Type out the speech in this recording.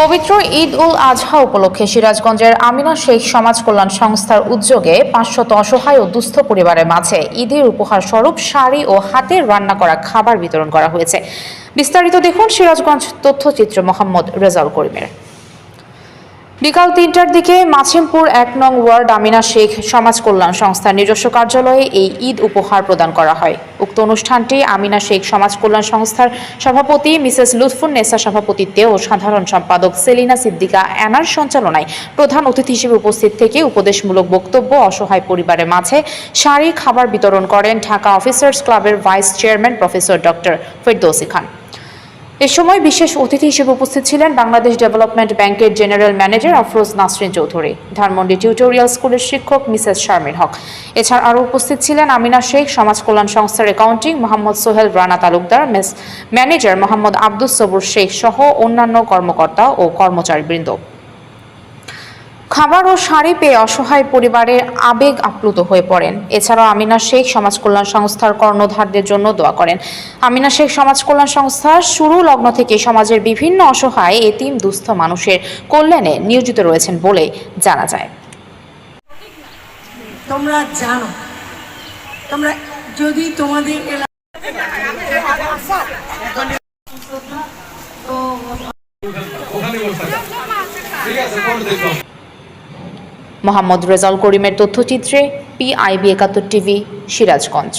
পবিত্র ঈদ উল আজহা উপলক্ষে সিরাজগঞ্জের আমিনা শেখ সমাজ কল্যাণ সংস্থার উদ্যোগে পাঁচশত অসহায় ও দুস্থ পরিবারের মাঝে ঈদের উপহার স্বরূপ শাড়ি ও হাতের রান্না করা খাবার বিতরণ করা হয়েছে। বিস্তারিত দেখুন সিরাজগঞ্জ তথ্যচিত্র মোহাম্মদ রেজাউল করিমের। বিকাল তিনটার দিকে মাছিমপুর এক নং ওয়ার্ড আমিনা শেখ সমাজ কল্যাণ সংস্থার নিজস্ব কার্যালয়ে এই ঈদ উপহার প্রদান করা হয়। উক্ত অনুষ্ঠানটি আমিনা শেখ সমাজ কল্যাণ সংস্থার সভাপতি মিসেস লুৎফুন নেসা সভাপতিত্বে ও সাধারণ সম্পাদক সেলিনা সিদ্দিকা অ্যানার সঞ্চালনায় প্রধান অতিথি হিসেবে উপস্থিত থেকে উপদেশমূলক বক্তব্য, অসহায় পরিবারের মাঝে শাড়ি, খাবার বিতরণ করেন ঢাকা অফিসার্স ক্লাবের vice chairman professor doctor Ferdousi Khan. এ সময় বিশেষ অতিথি হিসেবে উপস্থিত ছিলেন বাংলাদেশ ডেভেলপমেন্ট ব্যাংকের general manager Afroz Nasrin Chowdhury, Dhanmondi tutorial স্কুলের শিক্ষক মিসেস শারমিন হক। এছাড়া আরও উপস্থিত ছিলেন আমিনা শেখ, সমাজ কল্যাণ সংস্থার accounting Mohammad Sohel Rana Talukdar mess manager Mohammad Abdul Sabur Sheikh সহ অন্যান্য কর্মকর্তা ও কর্মচারীবৃন্দ। খাবার ও শাড়ি পেয়ে অসহায় পরিবারের আবেগ আপ্লুত হয়ে পড়েন। এছাড়াও আমিনা শেখ সমাজ কল্যাণ সংস্থার কর্ণধারদের জন্য দোয়া করেন। আমিনা শেখ সমাজ কল্যাণ সংস্থা শুরু লগ্ন থেকে সমাজের বিভিন্ন অসহায় এতিম দুস্থ মানুষের কল্যাণে নিয়োজিত রয়েছেন বলে জানা যায়। তোমরা জানো তোমরা যদি তোমাদের মোহাম্মদ রেজাউল করিমের তথ্যচিত্রে পিআইবি একাত্তর টিভি সিরাজগঞ্জ।